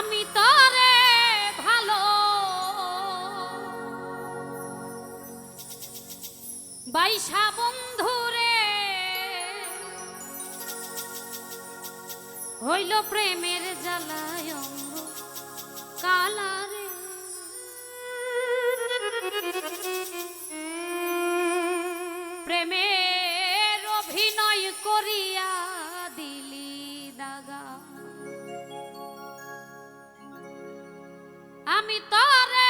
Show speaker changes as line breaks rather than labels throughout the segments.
আমি তরে ভালো। বাইশা বন্ধুরে হইল প্রেমের জ্বালায় কালারে। প্রেমের অভিনয় করিয়া আমি তোরে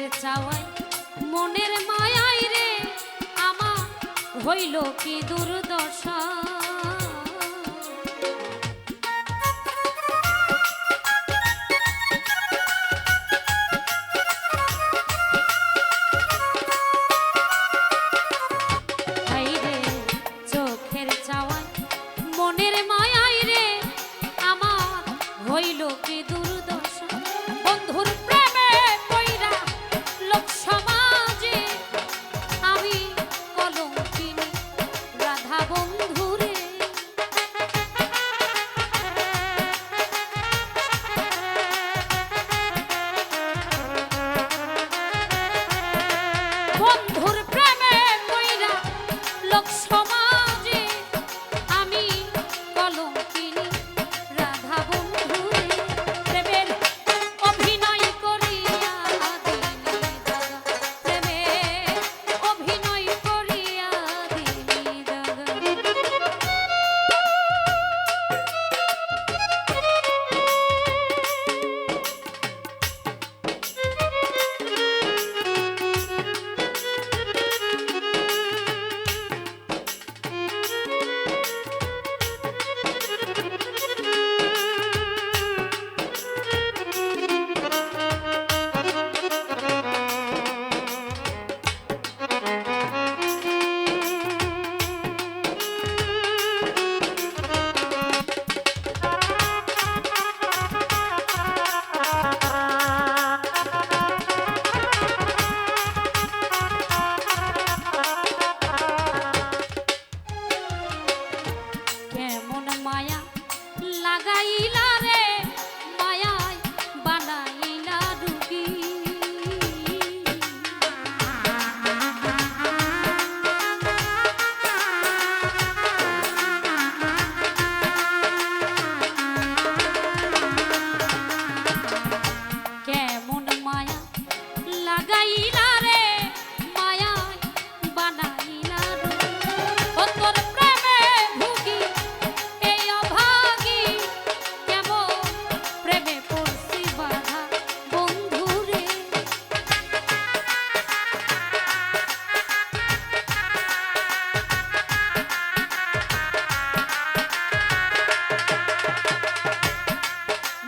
মনের চাওয়াই মনের মায়াই রে আমার হইল কি দুর্দশা? Swap লাগাইলা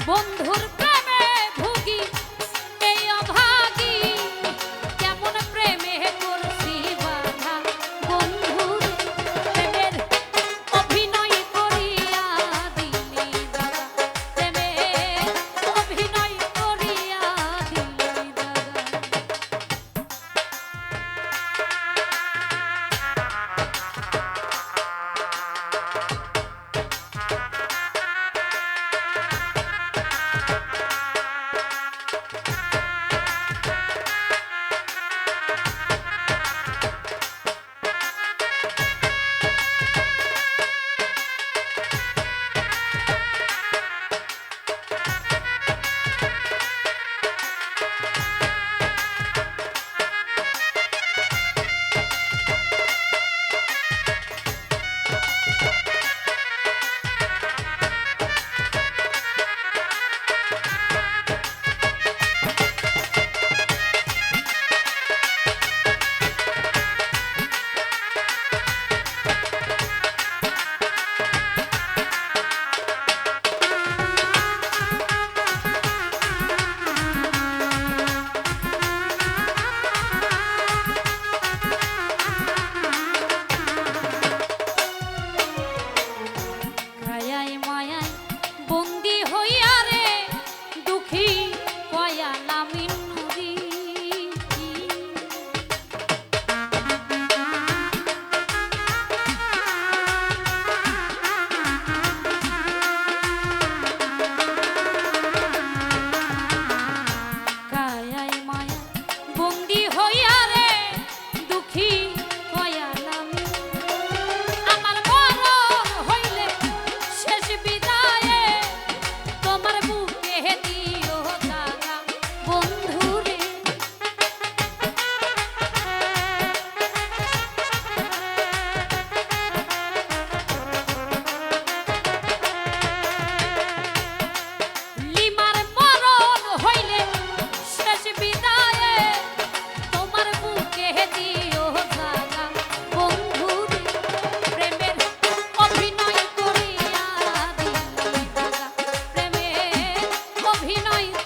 বন্ধুর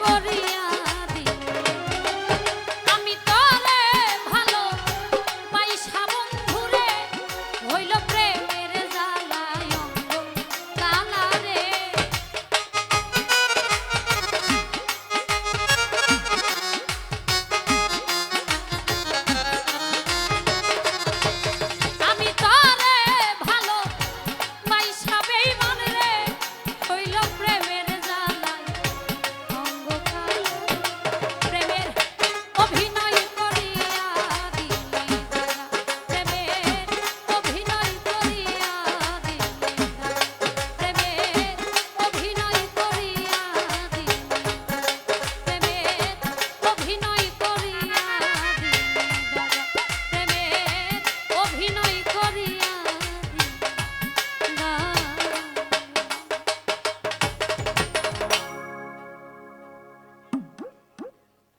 করিয়া